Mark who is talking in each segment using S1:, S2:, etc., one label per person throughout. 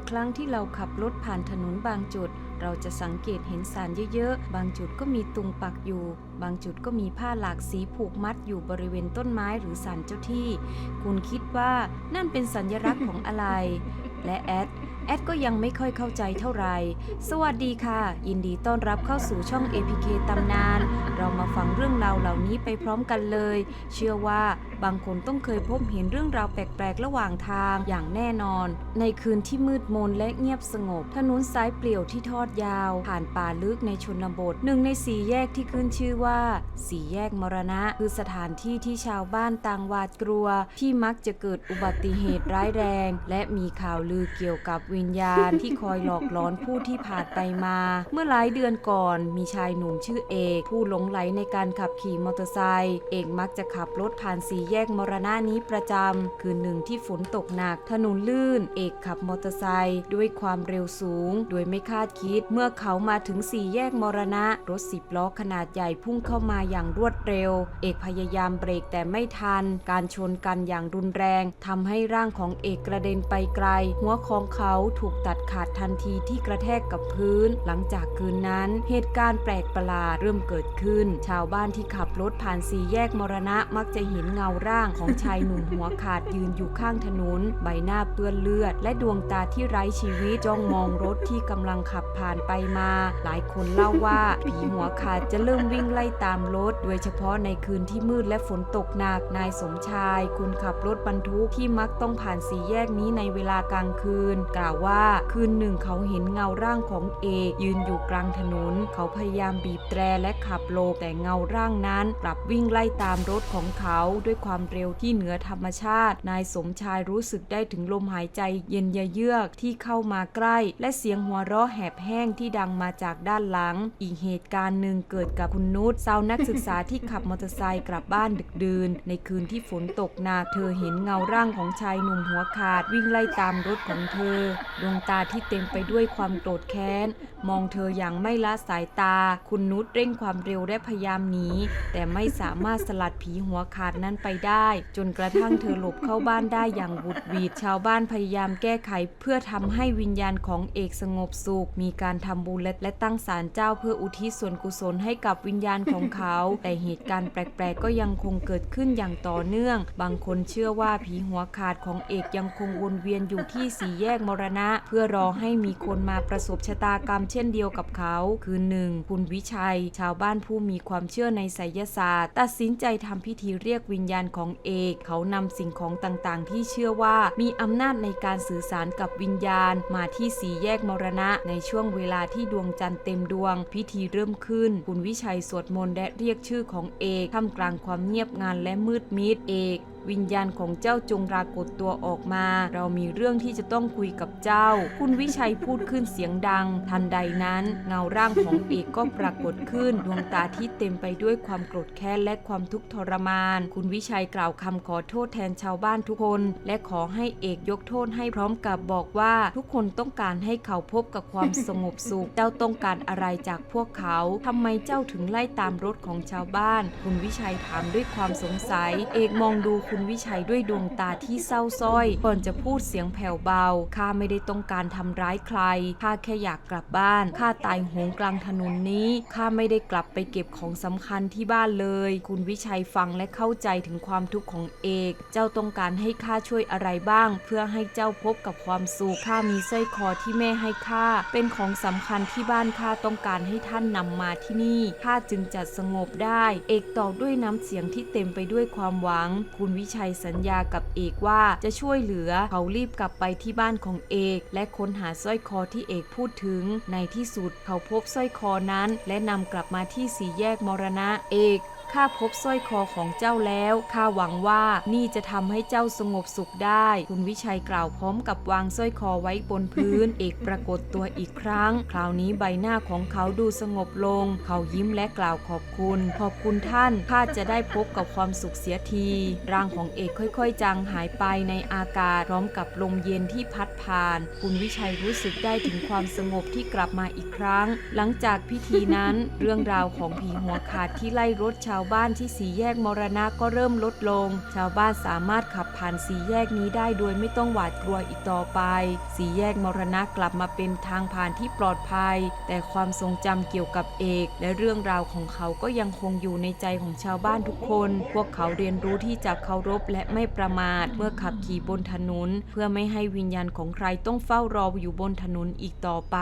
S1: ายครั้งที่เราขับรถผ่านถนนบางจุด เราจะสังเกตเห็นสารเยอะๆ บางจุดก็มีตุงปักอยู่ บางจุดก็มีผ้าหลากสีผูกมัดอยู่บริเวณต้นไม้หรือสารเจ้าที่ คุณคิดว่านั่นเป็นสัญลักษณ์ของอะไร และแอด แอดก็ยังไม่ค่อยเข้าใจเท่าไหร่ สวัสดีค่ะ ยินดีต้อนรับเข้าสู่ช่อง APK ตำนาน เรามาฟังเรื่องราวเหล่านี้ไปพร้อมกันเลย เชื่อว่าบางคนต้องเคยพบเห็นเรื่องราวแปลกๆ ระหว่างทางอย่างแน่นอน ในคืนที่มืดมนและเงียบสงบ ถนนสายเปลี่ยวที่ทอดยาว ผ่านป่าลึกในชนบทหนึ่งในสี่แยกที่ขึ้นชื่อว่าสี่แยกมรณะ คือสถานที่ที่ชาวบ้านต่างหวาดกลัว ที่มักจะเกิดอุบัติเหตุร้ายแรง และมีข่าวลือเกี่ยวกับวิิญญาณที่คอยหลอกหลอนผู้ที่ผ่านไปมา เมื่อหลายเดือนก่อนมีชายหนุ่มชื่อเอก ผู้หลงไหลในการขับขี่มอเตอร์ไซค์เอกมักจะขับรถผ่านสี่แยกมรณะนี้ประจำคืนหนึ่งที่ฝนตกหนัก ถนนลื่น เอกขับมอเตอร์ไซค์ด้วยความเร็วสูง โดยไม่คาดคิด เมื่อเขามาถึงสี่แยกมรณะ รถสิบล้อขนาดใหญ่พุ่งเข้ามาอย่างรวดเร็ว เอกพยายามเบรกแต่ไม่ทัน การชนกันอย่างรุนแรงทำให้ร่างของเอกกระเด็นไปไกล หัวของเขาถูกตัดขาดทันทีที่กระแทกกับพื้น หลังจากคืนนั้น เหตุการณ์แปลกประหลาดเริ่มเกิดขึ้น ชาวบ้านที่ขับรถผ่านสี่แยกมรณะมักจะเห็นเงาร่างของชายหนุ่มหัวขาดยืนอยู่ข้างถนน ใบหน้าเปื้อนเลือด และดวงตาที่ไร้ชีวิตจ้องมองรถที่กำลังขับผ่านไปมา หลายคนเล่าว่าผีหัวขาดจะเริ่มวิ่งไล่ตามรถ โดยเฉพาะในคืนที่มืดและฝนตกหนักนายสมชาย คนขับรถบรรทุกที่มักต้องผ่านสี่แยกนี้ในเวลากลางคืนกล่าวว่า คืนหนึ่งเขาเห็นเงาร่างของเอ ยืนอยู่กลางถนน เขาพยายามบีบแตรและขับโลบแต่เงาร่างนั้นกลับวิ่งไล่ตามรถของเขาด้วยความเร็วที่เหนือธรรมชาติ นายสมชายรู้สึกได้ถึงลมหายใจเย็นเยือกที่เข้ามาใกล้ และเสียงหัวเราะแหบแห้งที่ดังมาจากด้านหลัง อีกเหตุการณ์หนึ่งเกิดกับคุณนุชสาวนักศึกษาที่ขับมอเตอร์ไซค์กลับบ้านดึกดื่น ในคืนที่ฝนตกหนักเธอเห็นเงาร่างของชายหนุ่มหัวขาดวิ่งไล่ตามรถของเธอดวงตาที่เต็มไปด้วยความโกรธแค้น มองเธออย่างไม่ละสายตา คุณนุชเร่งความเร็วและพยายามหนีแต่ไม่สามารถสลัดผีหัวขาดนั้นไปได้ จนกระทั่งเธอหลบเข้าบ้านได้อย่างบุดหวิดชาวบ้านพยายามแก้ไข เพื่อทำให้วิญญาณของเอกสงบสุข มีการทำบุญและและตั้งศาลเจ้าเพื่ออุทิศส่วนกุศลให้กับวิญญาณของเขา แต่เหตุการณ์แปลกๆ ก็ยังคงเกิดขึ้นอย่างต่อเนื่อง บางคนเชื่อว่าผีหัวขาดของเอกยังคงวนเวียนอยู่ที่สี่แยกมรณะ เพื่อรอให้มีคนมาประสบชะตากรรมเช่นเดียวกับเขา คือหนึ่งคุณวิชัย ชาวบ้านผู้มีความเชื่อในไสยศาสตร์ตัดสินใจทำพิธีเรียกวิญญาณของเอก เขานำสิ่งของต่างๆ ที่เชื่อว่ามีอำนาจในการสื่อสารกับวิญญาณ มาที่สี่แยกมรณะ ในช่วงเวลาที่ดวงจันทร์เต็มดวง พิธีเริ่มขึ้น คุณวิชัยสวดมนต์และเรียกชื่อของเอกท่ามกลางความเงียบงันและมืดมิดเอก วิญญาณของเจ้าจงปรากฏตัวออกมา เรามีเรื่องที่จะต้องคุยกับเจ้า คุณวิชัยพูดขึ้นเสียงดัง ทันใดนั้น เงาร่างของเอกก็ปรากฏขึ้น ดวงตาที่เต็มไปด้วยความโกรธแค้นและความทุกข์ทรมาน คุณวิชัยกล่าวคำขอโทษแทนชาวบ้านทุกคน และขอให้เอกยกโทษให้พร้อมกับบอกว่าทุกคนต้องการให้เขาพบกับความสงบสุข เจ้าต้องการอะไรจากพวกเขาทำไมเจ้าถึงไล่ตามรถของชาวบ้าน คุณวิชัยถามด้วยความสงสัย เอกมองดูคุณวิชัยด้วยดวงตาที่เศร้าส้อย ก่อนจะพูดเสียงแผ่วเบา ข้าไม่ได้ต้องการทำร้ายใคร ข้าแค่อยากกลับบ้าน ข้าตายโหงกลางถนนนี้ ข้าไม่ได้กลับไปเก็บของสำคัญที่บ้านเลย คุณวิชัยฟังและเข้าใจถึงความทุกข์ของเอก เจ้าต้องการให้ข้าช่วยอะไรบ้าง เพื่อให้เจ้าพบกับความสุข ข้ามีสร้อยคอที่แม่ให้ข้า เป็นของสำคัญที่บ้านข้าต้องการให้ท่านนำมาที่นี่ ข้าจึงจะสงบได้ เอกตอบด้วยน้ำเสียงที่เต็มไปด้วยความหวัง คุณวิชัยสัญญากับเอกว่าจะช่วยเหลือเขารีบกลับไปที่บ้านของเอก และค้นหาสร้อยคอที่เอกพูดถึง ในที่สุดเขาพบสร้อยคอนั้น และนำกลับมาที่สี่แยกมรณะเอกข้าพบสร้อยคอของเจ้าแล้ว ข้าหวังว่านี่จะทำให้เจ้าสงบสุขได้ คุณวิชัยกล่าวพร้อมกับวางสร้อยคอไว้บนพื้น เอกปรากฏตัวอีกครั้ง คราวนี้ใบหน้าของเขาดูสงบลง เขายิ้มและกล่าวขอบคุณ ขอบคุณท่าน ข้าจะได้พบกับความสุขเสียที ร่างของเอกค่อยๆ จางหายไปในอากาศพร้อมกับลมเย็นที่พัดผ่าน คุณวิชัยรู้สึกได้ถึงความสงบที่กลับมาอีกครั้ง หลังจากพิธีนั้น เรื่องราวของผีหัวขาดที่ไล่รถชาวบ้านที่สีแยกมรณะก็เริ่มลดลง ชาวบ้านสามารถขับผ่านสีแยกนี้ได้โดยไม่ต้องหวาดกลัวอีกต่อไป สีแยกมรณะกลับมาเป็นทางผ่านที่ปลอดภัย แต่ความทรงจำเกี่ยวกับเอก และเรื่องราวของเขาก็ยังคงอยู่ในใจของชาวบ้านทุกคน พวกเขาเรียนรู้ที่จะเคารพและไม่ประมาทเมื่อขับขี่บนถนน เพื่อไม่ให้วิญญาณของใครต้องเฝ้ารออยู่บนถนนอีกต่อไป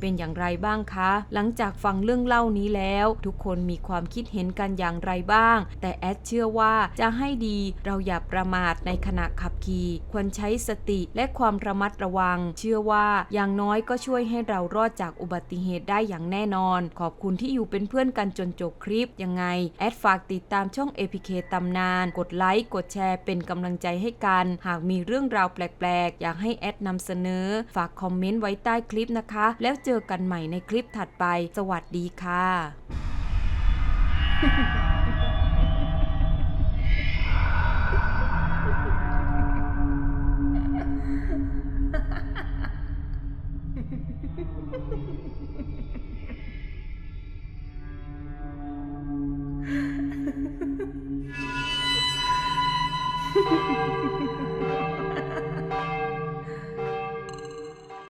S1: เป็นอย่างไรบ้างคะ หลังจากฟังเรื่องเล่านี้แล้ว ทุกคนมีความคิดเห็นกันอย่างไรบ้าง แต่แอดเชื่อว่าจะให้ดีเราอย่าประมาทในขณะขับขี่ ควรใช้สติและความระมัดระวัง เชื่อว่าอย่างน้อยก็ช่วยให้เรารอดจากอุบัติเหตุได้อย่างแน่นอน ขอบคุณที่อยู่เป็นเพื่อนกันจนจบคลิปยังไงแอดฝากติดตามช่อง APK ตำนาน กดไลค์กดแชร์เป็นกำลังใจให้กัน หากมีเรื่องราวแปลกๆ อยากให้แอดนำเสนอ ฝากคอมเมนต์ไว้ใต้คลิปนะคะ แล้วเจอกันใหม่ในคลิปถัดไป สวัสดีค่ะ